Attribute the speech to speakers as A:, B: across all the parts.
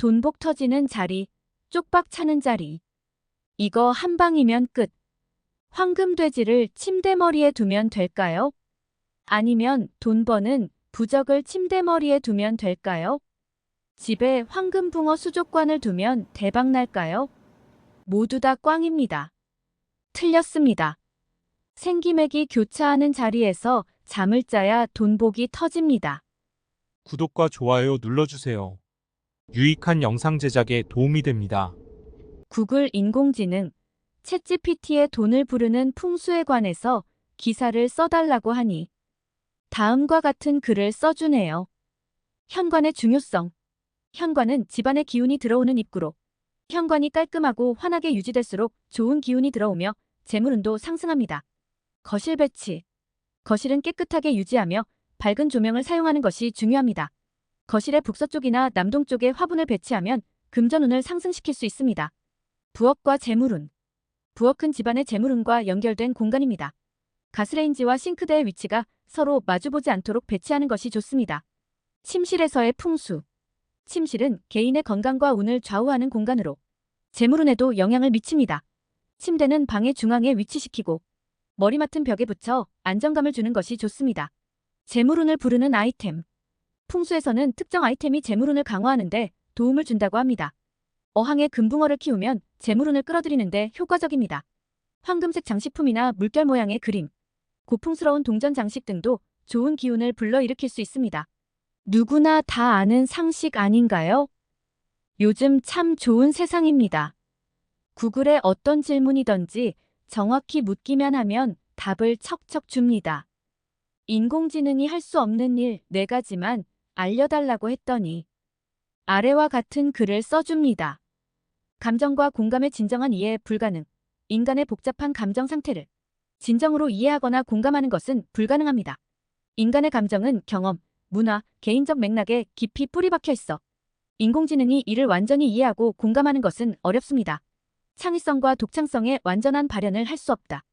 A: 돈복 터지는 자리, 쪽박 차는 자리. 이거 한 방이면 끝. 황금돼지를 침대머리에 두면 될까요? 아니면 돈 버는 부적을 침대머리에 두면 될까요? 집에 황금붕어 수족관을 두면 대박 날까요? 모두 다 꽝입니다. 틀렸습니다. 생기맥이 교차하는 자리에서 잠을 자야 돈복이 터집니다.
B: 구독과 좋아요 눌러주세요. 유익한 영상 제작에 도움이 됩니다.
A: 구글 인공지능 챗GPT의 돈을 부르는 풍수에 관해서 기사를 써달라고 하니 다음과 같은 글을 써주네요. 현관의 중요성. 현관은 집안의 기운이 들어오는 입구로 현관이 깔끔하고 환하게 유지될수록 좋은 기운이 들어오며 재물운도 상승합니다. 거실 배치. 거실은 깨끗하게 유지하며 밝은 조명을 사용하는 것이 중요합니다. 거실의 북서쪽이나 남동쪽에 화분을 배치하면 금전운을 상승시킬 수 있습니다. 부엌과 재물운. 부엌은 집안의 재물운과 연결된 공간입니다. 가스레인지와 싱크대의 위치가 서로 마주보지 않도록 배치하는 것이 좋습니다. 침실에서의 풍수. 침실은 개인의 건강과 운을 좌우하는 공간으로 재물운에도 영향을 미칩니다. 침대는 방의 중앙에 위치시키고 머리 맡은 벽에 붙여 안정감을 주는 것이 좋습니다. 재물운을 부르는 아이템. 풍수에서는 특정 아이템이 재물운을 강화하는데 도움을 준다고 합니다. 어항에 금붕어를 키우면 재물운을 끌어들이는데 효과적입니다. 황금색 장식품이나 물결 모양의 그림, 고풍스러운 동전 장식 등도 좋은 기운을 불러일으킬 수 있습니다. 누구나 다 아는 상식 아닌가요? 요즘 참 좋은 세상입니다. 구글에 어떤 질문이든지 정확히 묻기만 하면 답을 척척 줍니다. 인공지능이 할 수 없는 일네 가지만 알려달라고 했더니 아래와 같은 글을 써줍니다. 감정과 공감의 진정한 이해 불가능. 인간의 복잡한 감정 상태를 진정으로 이해하거나 공감하는 것은 불가능합니다. 인간의 감정은 경험, 문화, 개인적 맥락에 깊이 뿌리 박혀 있어 인공지능이 이를 완전히 이해하고 공감하는 것은 어렵습니다. 창의성과 독창성의 완전한 발현을 할 수 없다.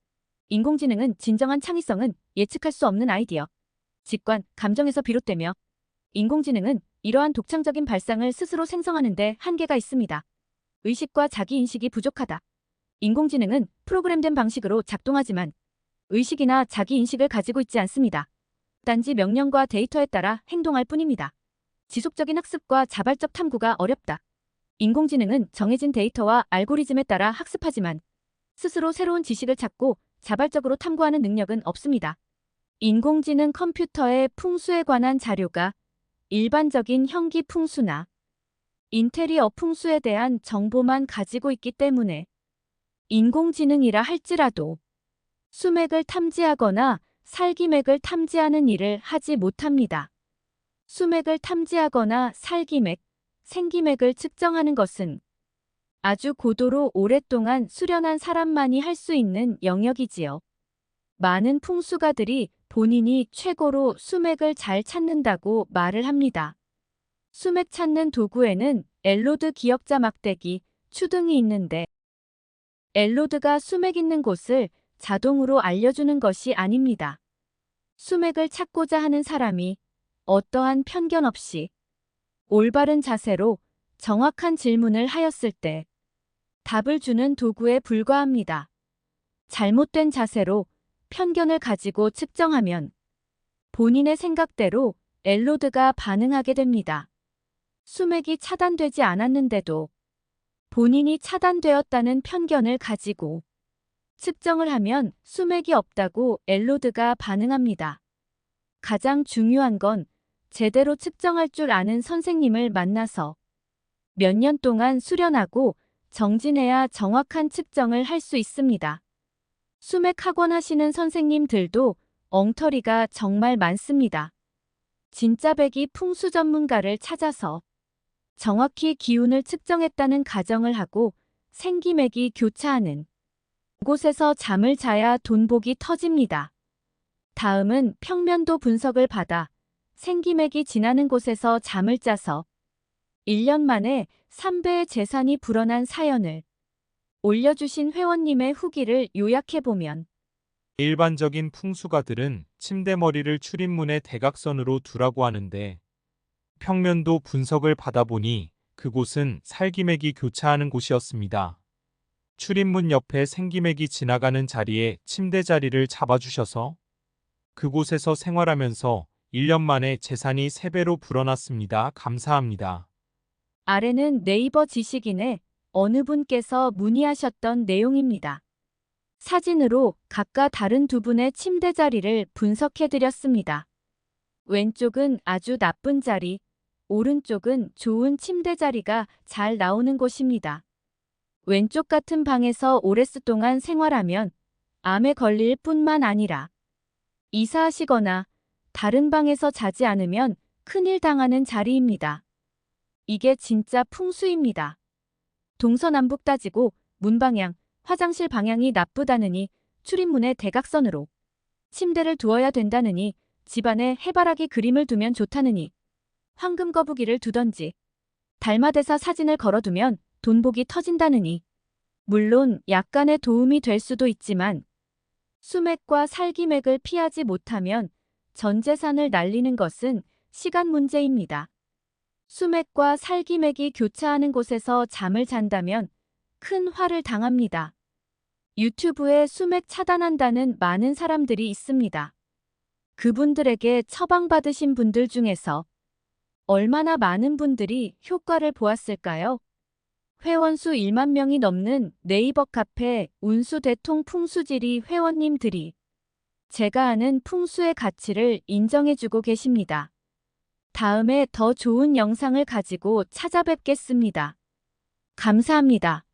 A: 인공지능은 진정한 창의성은 예측할 수 없는 아이디어, 직관, 감정에서 비롯되며 인공지능은 이러한 독창적인 발상을 스스로 생성하는데 한계가 있습니다. 의식과 자기인식이 부족하다. 인공지능은 프로그램된 방식으로 작동하지만 의식이나 자기인식을 가지고 있지 않습니다. 단지 명령과 데이터에 따라 행동할 뿐입니다. 지속적인 학습과 자발적 탐구가 어렵다. 인공지능은 정해진 데이터와 알고리즘에 따라 학습하지만 스스로 새로운 지식을 찾고 자발적으로 탐구하는 능력은 없습니다. 인공지능 컴퓨터의 풍수에 관한 자료가 일반적인 형기 풍수나 인테리어 풍수에 대한 정보만 가지고 있기 때문에 인공지능이라 할지라도 수맥을 탐지하거나 살기맥을 탐지하는 일을 하지 못합니다. 수맥을 탐지하거나 살기맥, 생기맥을 측정하는 것은 아주 고도로 오랫동안 수련한 사람만이 할 수 있는 영역이지요. 많은 풍수가들이 본인이 최고로 수맥을 잘 찾는다고 말을 합니다. 수맥 찾는 도구에는 엘로드 기역자 막대기, 추등이 있는데 엘로드가 수맥 있는 곳을 자동으로 알려주는 것이 아닙니다. 수맥을 찾고자 하는 사람이 어떠한 편견 없이 올바른 자세로 정확한 질문을 하였을 때 답을 주는 도구에 불과합니다. 잘못된 자세로 편견을 가지고 측정하면 본인의 생각대로 엘로드가 반응하게 됩니다. 수맥이 차단되지 않았는데도 본인이 차단되었다는 편견을 가지고 측정을 하면 수맥이 없다고 엘로드가 반응합니다. 가장 중요한 건 제대로 측정할 줄 아는 선생님을 만나서 몇 년 동안 수련하고 정진해야 정확한 측정을 할 수 있습니다. 수맥 학원 하시는 선생님들도 엉터리가 정말 많습니다. 진짜 백이 풍수 전문가를 찾아서 정확히 기운을 측정했다는 가정을 하고 생기맥이 교차하는 곳에서 잠을 자야 돈복이 터집니다. 다음은 평면도 분석을 받아 생기맥이 지나는 곳에서 잠을 자서 1년 만에 3배의 재산이 불어난 사연을 올려주신 회원님의 후기를 요약해보면
B: 일반적인 풍수가들은 침대머리를 출입문의 대각선으로 두라고 하는데 평면도 분석을 받아보니 그곳은 살기맥이 교차하는 곳이었습니다. 출입문 옆에 생기맥이 지나가는 자리에 침대 자리를 잡아주셔서 그곳에서 생활하면서 1년 만에 재산이 3배로 불어났습니다. 감사합니다.
A: 아래는 네이버 지식인에 어느 분께서 문의하셨던 내용입니다. 사진으로 각각 다른 두 분의 침대 자리를 분석해 드렸습니다. 왼쪽은 아주 나쁜 자리, 오른쪽은 좋은 침대 자리가 잘 나오는 곳입니다. 왼쪽 같은 방에서 오랫동안 생활하면 암에 걸릴 뿐만 아니라 이사하시거나 다른 방에서 자지 않으면 큰일 당하는 자리입니다. 이게 진짜 풍수입니다. 동서남북 따지고 문방향, 화장실 방향이 나쁘다느니 출입문에 대각선으로 침대를 두어야 된다느니 집안에 해바라기 그림을 두면 좋다느니 황금 거북이를 두던지 달마대사 사진을 걸어두면 돈복이 터진다느니 물론 약간의 도움이 될 수도 있지만 수맥과 살기맥을 피하지 못하면 전 재산을 날리는 것은 시간 문제입니다. 수맥과 살기맥이 교차하는 곳에서 잠을 잔다면 큰 화를 당합니다. 유튜브에 수맥 차단한다는 많은 사람들이 있습니다. 그분들에게 처방받으신 분들 중에서 얼마나 많은 분들이 효과를 보았을까요? 회원수 1만 명이 넘는 네이버 카페 운수 대통 풍수지리 회원님들이 제가 아는 풍수의 가치를 인정해주고 계십니다. 다음에 더 좋은 영상을 가지고 찾아뵙겠습니다. 감사합니다.